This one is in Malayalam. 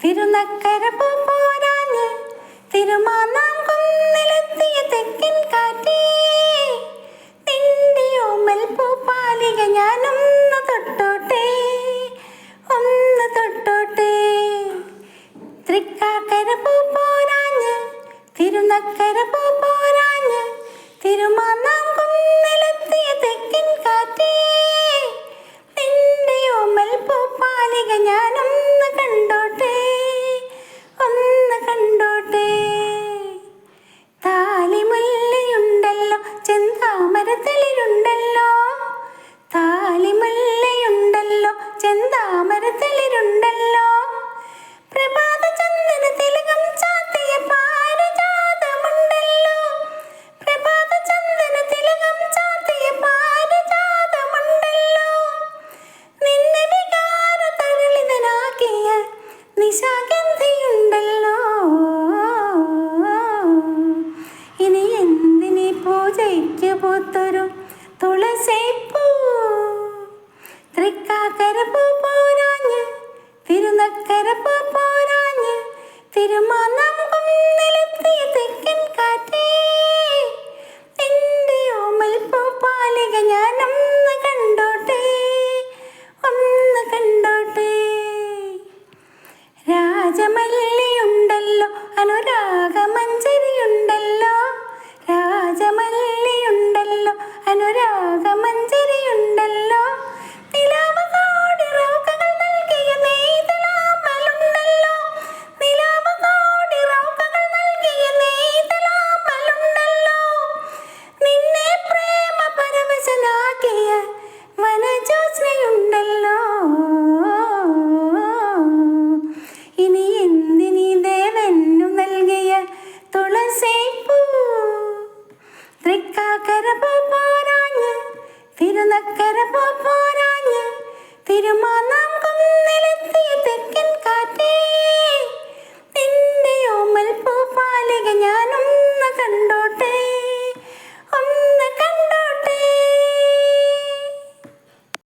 തിരുനക്കര പോരാഞ്ഞ് തിരുമാന്നാം കുന്നിലെത്തിയ തെക്കിൻ കാറ്റേ. നിന്റെ ഓമൽ പൂപ്പാലിക തൊട്ടോട്ടെ ഒന്ന് തൊട്ടോട്ടെ. തൃക്കാക്കര പോരാഞ്ഞ് തിരുനക്കര പോ പൂത്തൊരു തുളസിപ്പൂ തൃക്കാക്കരപ്പൂ പോരാഞ്ഞ് തിരുനക്കരപ്പൂ പോരാഞ്ഞ് തിരുമാന അനുരാഗമൻ തൃക്കാക്കര പോരാഞ്ഞ് തിരുനക്കര പോരാഞ്ഞ്